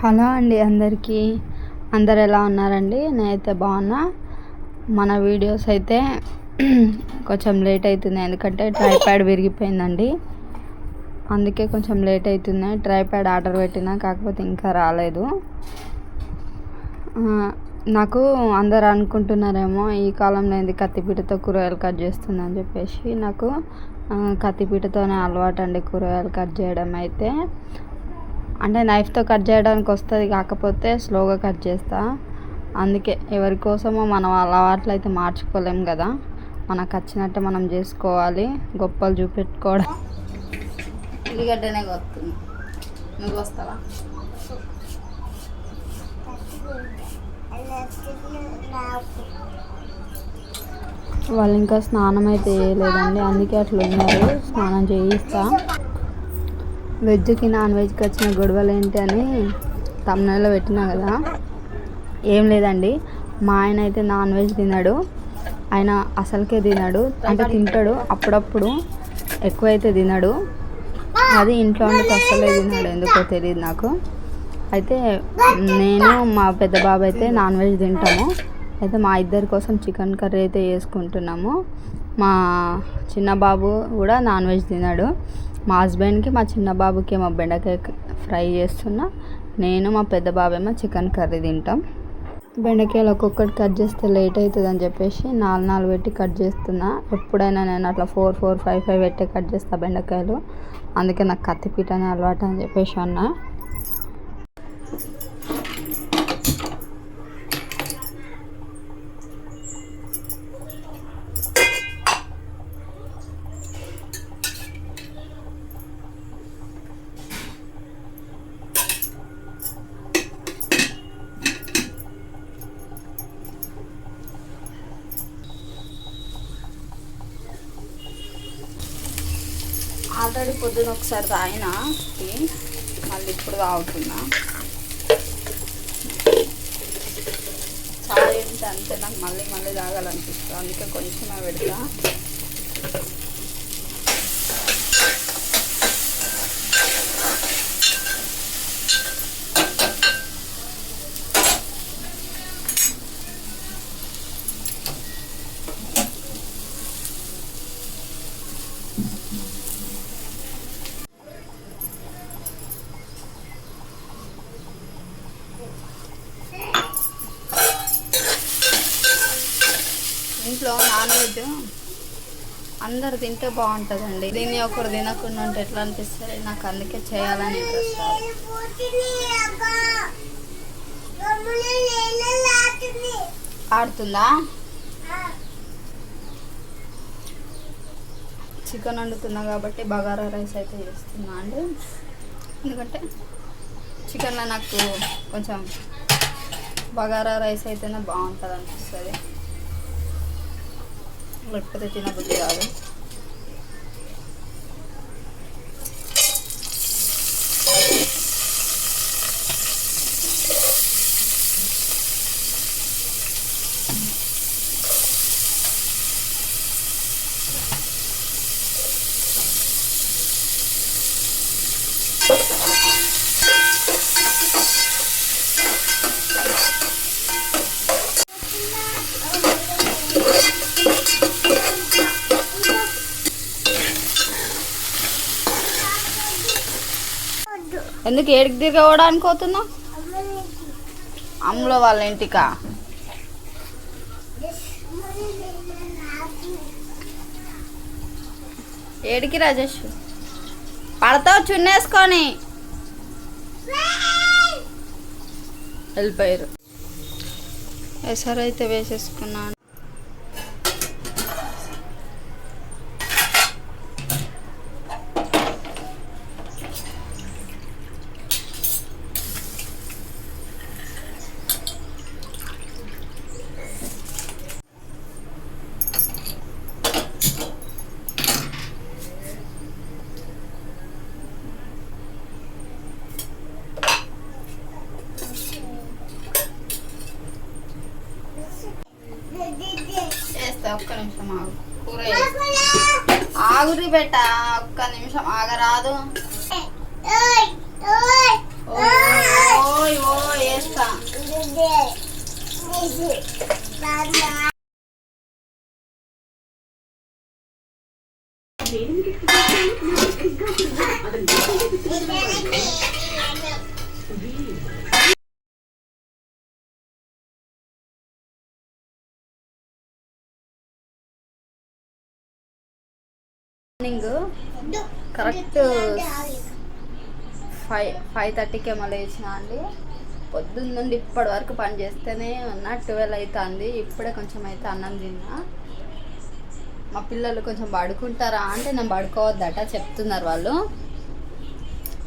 Hello అండి అందరికీ. అందరు ఎలా ఉన్నారండి? నేనైతే బాగున్నా. మన వీడియోస్ అయితే కొంచెం లేట్ అవుతుంది ఎందుకంటే ట్రైప్యాడ్ విరిగిపోయిందండి. అందుకే కొంచెం లేట్ అవుతుంది ట్రైప్యాడ్ ఆర్డర్ పెట్టినా కాకపోతే ఇంకా రాలేదు. నాకు అందరు అనుకుంటున్నారేమో ఈ కాలంలో ఏంది కత్తిపీటతో కూరగాయలు కట్ చేస్తుందని చెప్పేసి. నాకు కత్తిపీటతోనే అలవాటు అండి కూరగాయలు కట్ చేయడం అయితే. అంటే నైఫ్తో కట్ చేయడానికి వస్తుంది కాకపోతే స్లోగా కట్ చేస్తా. అందుకే ఎవరి కోసమో మనం అలవాట్లు అయితే మార్చుకోలేం కదా. మనకు వచ్చినట్టే మనం చేసుకోవాలి. గొప్పలు చూపెట్టుకోవడం. ఉల్లిగడ్డనే వస్తుంది నువ్వు వస్తావా? వాళ్ళు ఇంకా స్నానం అయితే చేయలేదండి. అందుకే అట్లా ఉన్నారు స్నానం చేయిస్తా. వెజ్కి నాన్ వెజ్కి వచ్చిన గొడవలు ఏంటి అని తమిళలో పెట్టినా కదా. ఏం లేదండి. మా ఆయన అయితే నాన్ వెజ్ తిన్నాడు ఆయన అసలుకే తిన్నాడు అంటే తింటాడు. అప్పుడప్పుడు ఎక్కువైతే తిన్నాడు అది ఇంట్లో ఉంటే అసలే తిన్నాడు ఎందుకో తెలియదు నాకు. అయితే నేను మా పెద్ద బాబు అయితే నాన్ వెజ్ తింటాము. అయితే మా ఇద్దరి కోసం చికెన్ కర్రీ అయితే చేసుకుంటున్నాము. మా చిన్న బాబు కూడా నాన్ వెజ్ తిన్నాడు మా హస్బెండ్కి మా చిన్న బాబుకి ఏమో బెండకాయ ఫ్రై చేస్తున్నా. నేను మా పెద్ద బాబేమో చికెన్ కర్రీ తింటాం. బెండకాయలు ఒక్కొక్కటి కట్ చేస్తే లేట్ అవుతుంది అని చెప్పేసి నాలుగు నాలుగు పెట్టి కట్ చేస్తున్నా. ఎప్పుడైనా నేను అట్లా ఫోర్ ఫోర్ ఫైవ్ ఫైవ్ పెట్టి కట్ చేస్తా బెండకాయలు. అందుకే నాకు కత్తిపీట అని అలవాటు అని చెప్పేసి అన్నా. ఆల్రెడీ పొద్దున ఒకసారి తాగిన టీ మళ్ళీ ఇప్పుడు తాగుతున్నా. చాయ్ ఏంటంటే నాకు మళ్ళీ మళ్ళీ తాగాలనిపిస్తుంది. అందుకే కొంచెమే పెడతా ఇంట్లో నాన్ వెజ్ అందరు తింటే బాగుంటుందండి. దీన్ని ఒకరు తినకుండా ఉంటే ఎట్లా అనిపిస్తుంది? నాకు అందుకే చేయాలని ఇంట్రెస్ట్ ఆడుతుందా? చికెన్ వండుతున్నా కాబట్టి బగారా రైస్ అయితే చేస్తున్నా అండి. ఎందుకంటే చికెన్లో నాకు కొంచెం బగారా రైస్ అయితేనే బాగుంటుంది అనిపిస్తుంది లేకపోతే తినబుద్ధి కాదు ఎందుకు ఏడికి దిగవడానికి పోతున్నావు? అమ్ములో వాళ్ళ ఇంటికా? ఏడికి రాజేష్? పడతావు చున్నేసుకొని. వెళ్ళిపోయారు ఎసరైతే వేసేసుకున్నాను. ఆగురి బెట్ట ఒక్క నిమిషం ఆగరాదు. ఓయ్ ఓయ్ వేస్తా మార్నింగ్ కరెక్ట్ ఫైవ్ ఫైవ్ థర్టీకి ఏమో లేచిన అండి. పొద్దున్న నుండి ఇప్పటి వరకు పని చేస్తేనే ఉన్నా ట్వెల్వ్ అవుతుంది ఇప్పుడే కొంచెం అయితే అన్నం తిన్నా. మా పిల్లలు కొంచెం పడుకుంటారా అంటే నేను పడుకోవద్దట చెప్తున్నారు వాళ్ళు.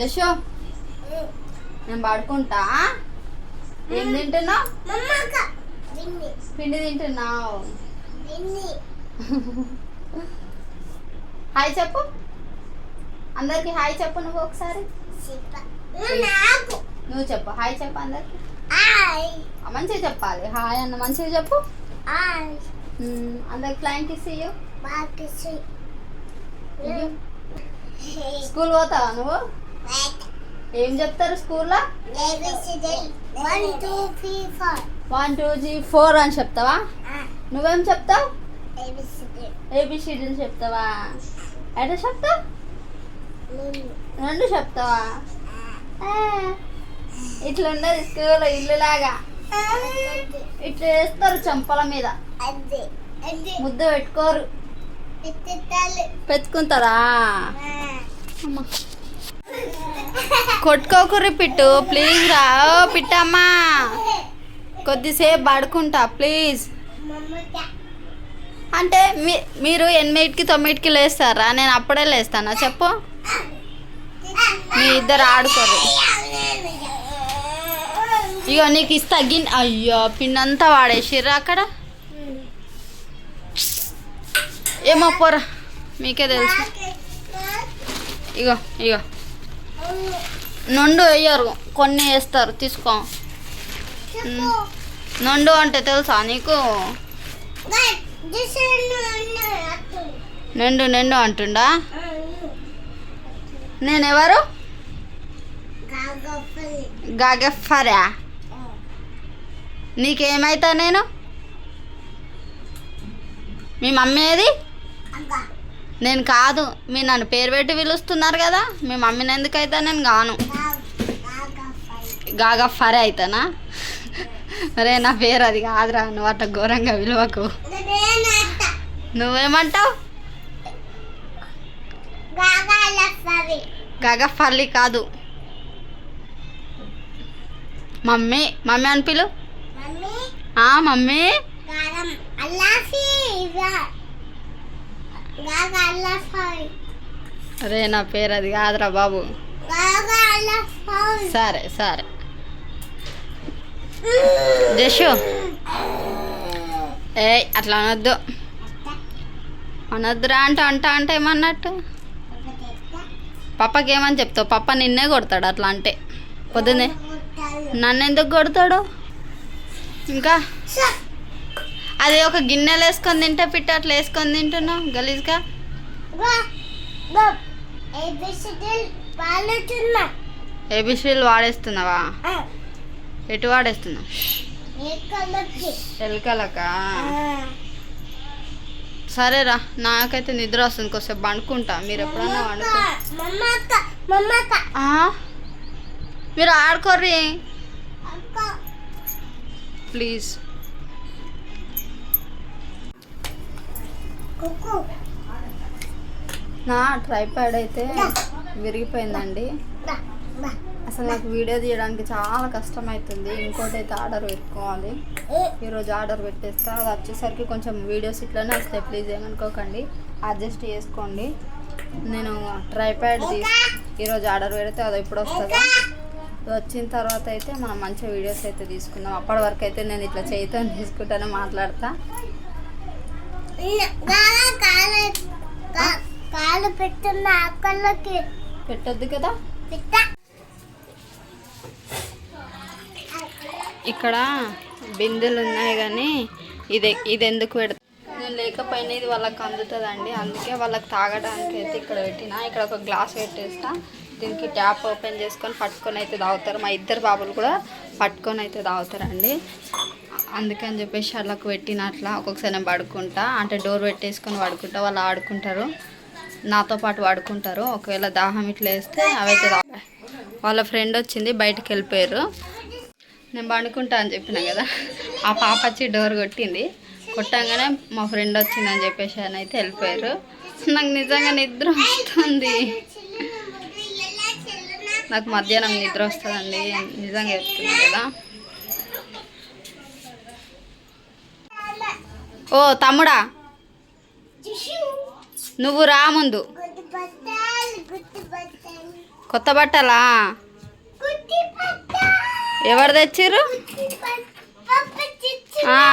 యశో నేను పడుకుంటా? ఏం తింటున్నావు? పిండి తింటున్నావు? హాయ్ చెప్పు. అందరికి హాయ్ చెప్పు నువ్వు ఒకసారి. నువ్వు చెప్పు. హాయ్ చెప్పు అందరికి. మంచిగా చెప్పాలి. హాయ్ అన్న మంచిగా చెప్పు. అందరికి ఫ్లైంగ్ కిస్ ఇయ్యు. స్కూల్ పోతావా నువ్వు? ఏం చెప్తారు స్కూల్లో. One two G four. అని చెప్తావా? నువ్వేం చెప్తావు. ఏబిసిడీలు చెప్తావా? ఎట్లా చెప్తావు? రెండు చెప్తావా? ఇట్లా ఉండదు స్కూల్ ఇల్లు లాగా. ఇట్లా వేస్తారు చంపల మీద. ముద్దు పెట్టుకోరు. పెట్టుకుంటారా? కొట్టుకోకుర్రి పిట్టు ప్లీజ్ రా. పిట్టమ్మా. కొద్దిసేపు పడుకుంటా ప్లీజ్ అంటే మీ మీరు ఎనిమిదికి తొమ్మిదికి లేస్తారా? నేను అప్పుడే లేస్తానా? చెప్పు. మీ ఇద్దరు ఆడుకోరు. ఇగో నీకు ఇస్తా గిన్ అయ్యో పిండంతా వాడేసిర్రా అక్కడ? ఏమో పోరా మీకే తెలుసు. ఇగో ఇగో. నుండు వేయరు కొన్ని వేస్తారు తీసుకో. నుండు అంటే తెలుసా నీకు? నిండు నిండు అంటుండా? నేనెవరు? గగఫరా? నీకేమైతా నేను? మీ మమ్మీ ఏది? నేను కాదు మీరు నన్ను పేరు పెట్టి పిలుస్తున్నారు కదా మీ మమ్మీని ఎందుకు అవుతా నేను గాను? గాగఫరే అవుతానా అరే నా పేరు అది కాదురా నువ్వు అట్ట ఘోరంగా విలువకు. నువ్వేమంటావు? గగఫర్లి కాదు. మమ్మీ మమ్మీ అని పిలు. ఆ మమ్మీ. అరే నా పేరు అది కాదురా బాబు. సరే సరే. జషు. ఏ అట్లా అనొద్దు. అనొద్దురా అంటే అంట అంటే ఏమన్నట్టు? పప్పకి ఏమని చెప్తావు? పప్ప నిన్నే కొడతాడు అట్లా అంటే. పొద్దున్నే. నన్ను ఎందుకు కొడతాడు? ఇంకా? అది ఒక గిన్నెలు వేసుకొని తింటే పిట్ట అట్లా వేసుకొని తింటున్నావు గలీజ్గా? ఏబిసిలు వాడేస్తున్నావా? ఎటు వాడేస్తున్నావు ఎక్కడికి ఎలకలక? సరేరా నాకైతే నిద్ర వస్తుంది. కొంచెం పండుకుంటా. మీరు ఎప్పుడన్నా వండుకో మీరు ఆడుకోర్రి. ప్లీజ్. నా ట్రైపాడ్ అయితే విరిగిపోయిందండి. అసలు నాకు వీడియో తీయడానికి చాలా కష్టం అవుతుంది ఇంకోటి అయితే ఆర్డర్ పెట్టుకోవాలి ఈరోజు ఆర్డర్ పెట్టేస్తా. అది వచ్చేసరికి కొంచెం వీడియోస్ ఇట్లానే వస్తాయి. ప్లీజ్ ఏమనుకోకండి. అడ్జస్ట్ చేసుకోండి. నేను ట్రైప్యాడ్ తీసి ఈరోజు ఆర్డర్ పెడితే అది ఎప్పుడు వస్తుందో? వచ్చిన తర్వాత అయితే మనం మంచిగా వీడియోస్ అయితే తీసుకుందాం. అప్పటి వరకు అయితే నేను ఇట్లా చేయితో తీసుకుంటానే మాట్లాడతా. పెట్టొద్దు కదా పిట్ట ఇక్కడ బిందెలు ఉన్నాయి కానీ ఇది ఇది ఎందుకు పెడతా? నేను లేకపోయినా ఇది వాళ్ళకి అందుతుందండి. అందుకే వాళ్ళకి తాగడానికి అయితే ఇక్కడ పెట్టిన. ఇక్కడ ఒక గ్లాస్ పెట్టేస్తా. దీనికి ట్యాప్ ఓపెన్ చేసుకొని పట్టుకొని అయితే తాగుతారు. మా ఇద్దరు బాబులు కూడా పట్టుకొని అయితే తాగుతారండి. అందుకని చెప్పేసి వాళ్ళకు పెట్టిన అట్లా. ఒక్కొక్కసారి నేను పడుకుంటా. అంటే డోర్ పెట్టేసుకొని పడుకుంటా. వాళ్ళు ఆడుకుంటారు. నాతో పాటు పడుకుంటారు. ఒకవేళ దాహం ఇట్లా వేస్తే అవైతే వాళ్ళ ఫ్రెండ్ వచ్చింది. బయటకు వెళ్ళిపోయారు. నేను పండుకుంటా అని చెప్పిన కదా. ఆ పాప వచ్చి డోర్ కొట్టింది. కొట్టంగానే మా ఫ్రెండ్ వచ్చిందని చెప్పేసి అని అయితే వెళ్ళిపోయారు. నాకు నిజంగా నిద్ర వస్తుంది. నాకు మధ్యాహ్నం నిద్ర వస్తుందండి. నిజంగా చెప్తున్నా కదా. ఓ తమ్ముడా. నువ్వు రా ముందు. కొత్త బట్టాలు? ఎవరు తెచ్చిర్రు?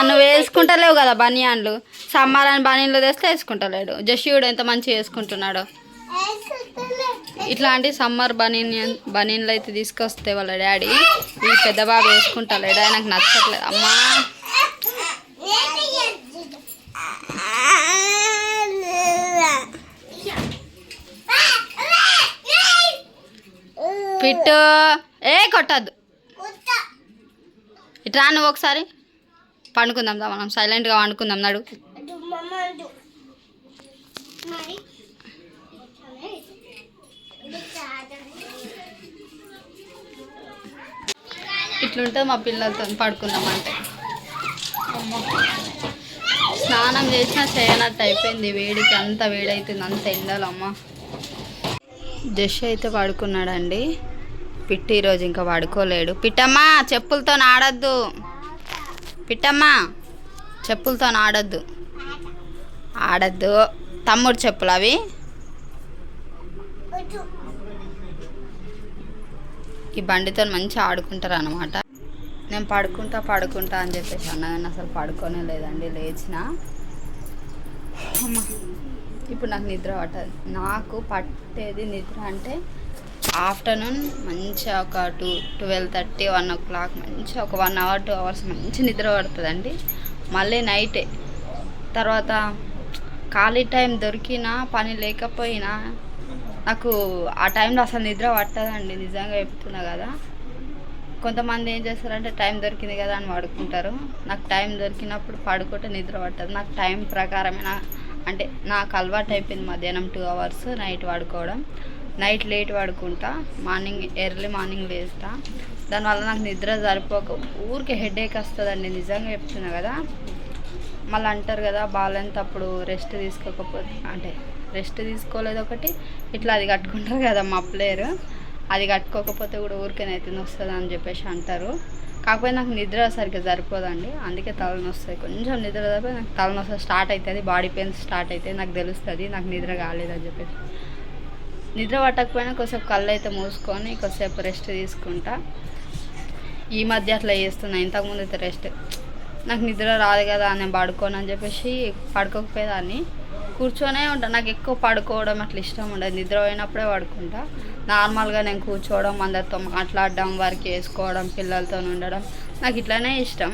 నువ్వు వేసుకుంటలేవు కదా బనియాన్లు. సమ్మర్ అని బనీన్లు తెస్తే వేసుకుంటలేడు. జషియుడు ఎంత మంచిగా వేసుకుంటున్నాడు. ఇట్లాంటి సమ్మర్ బనీన్ బనీన్లు అయితే తీసుకొస్తే వాళ్ళ డాడీ ఈ పెద్ద బాబు వేసుకుంటలేడు. ఆయనకు నచ్చట్లేదు. అమ్మా. పిట్టు. ఏ కొట్టద్దు. ఇట్రా నువ్వు ఒకసారి. పండుకుందాం దా మనం సైలెంట్గా వండుకుందాం నడు. ఇట్లుంటే మా పిల్లలతో పడుకుందాం అంటే. స్నానం చేసినా చేయనట్టు అయిపోయింది వేడికి అంత వేడైతుంది అంత ఎండలు అమ్మ జష్ అయితే పడుకున్నాడండి. పిట్టి ఈరోజు ఇంకా పడుకోలేడు పిట్టమ్మా చెప్పులతో ఆడద్దు పిట్టమ్మా చెప్పులతో ఆడద్దు ఆడద్దు. తమ్ముడు చెప్పులు అవి. ఈ బండితో మంచిగా ఆడుకుంటారు అనమాట నేను పడుకుంటా పడుకుంటా అని చెప్పేసి అన్నగాని అసలు పడుకోనే లేదండి లేచిన. ఇప్పుడు నాకు నిద్ర పట్టదు. నాకు పట్టేది నిద్ర అంటే ఆఫ్టర్నూన్ మంచిగా ఒక two twelve thirty one o'clock మంచిగా ఒక వన్ అవర్ టూ అవర్స్ మంచి నిద్ర పడుతుందండి. మళ్ళీ నైటే. తర్వాత ఖాళీ టైం దొరికినా పని లేకపోయినా నాకు ఆ టైంలో అసలు నిద్ర పట్టదండి నిజంగా చెప్తున్నా కదా. కొంతమంది ఏం చేస్తారంటే టైం దొరికింది కదా అని పడుకుంటారు. నాకు టైం దొరికినప్పుడు పడుకుంటే నిద్ర పట్టదు. నాకు టైం ప్రకారమే నా అంటే నాకు అలవాటు అయిపోయింది మధ్యాహ్నం టూ అవర్స్ నైట్ పడుకోవడం. నైట్ లేట్ పడుకుంటా మార్నింగ్ ఎర్లీ మార్నింగ్ లేస్తా. దానివల్ల నాకు నిద్ర సరిపోక ఊరికే హెడేక్ వస్తుందండి నిజంగా చెప్తున్నా కదా. మళ్ళీ అంటారు కదా బాగాలేనప్పుడు రెస్ట్ తీసుకోకపోతే అంటే రెస్ట్ తీసుకోలేదు ఒకటి ఇట్లా అది కట్టుకుంటారు కదా మా ప్లేయర్. అది కట్టుకోకపోతే కూడా ఊరికేనైతే వస్తుంది అని చెప్పేసి అంటారు. కాకపోతే నాకు నిద్ర సరిగ్గా సరిపోదండి అందుకే తలనొస్తుంది కొంచెం నిద్ర సరిపోయి నాకు తలనొస్తుంది స్టార్ట్ అవుతుంది బాడీ పెయిన్స్ స్టార్ట్ అవుతుంది నాకు తెలుస్తుంది నాకు నిద్ర కాలేదని చెప్పేసి. నిద్ర పట్టకపోయినా కొద్దిసేపు కళ్ళు అయితే మూసుకొని కొద్దిసేపు రెస్ట్ తీసుకుంటా. ఈ మధ్య అట్లా చేస్తున్నా ఇంతకుముందు అయితే రెస్ట్. నాకు నిద్ర రాదు కదా నేను పడుకోను అని చెప్పేసి పడుకోకపోయేదాన్ని. కూర్చొనే ఉంటా నాకు ఎక్కువ పడుకోవడం అట్లా ఇష్టం ఉండదు. నిద్ర పోయినప్పుడే పడుకుంటా. నార్మల్గా నేను కూర్చోవడం అందరితో మాట్లాడడం వర్క్ చేసుకోవడం పిల్లలతో ఉండడం నాకు ఇట్లానే ఇష్టం.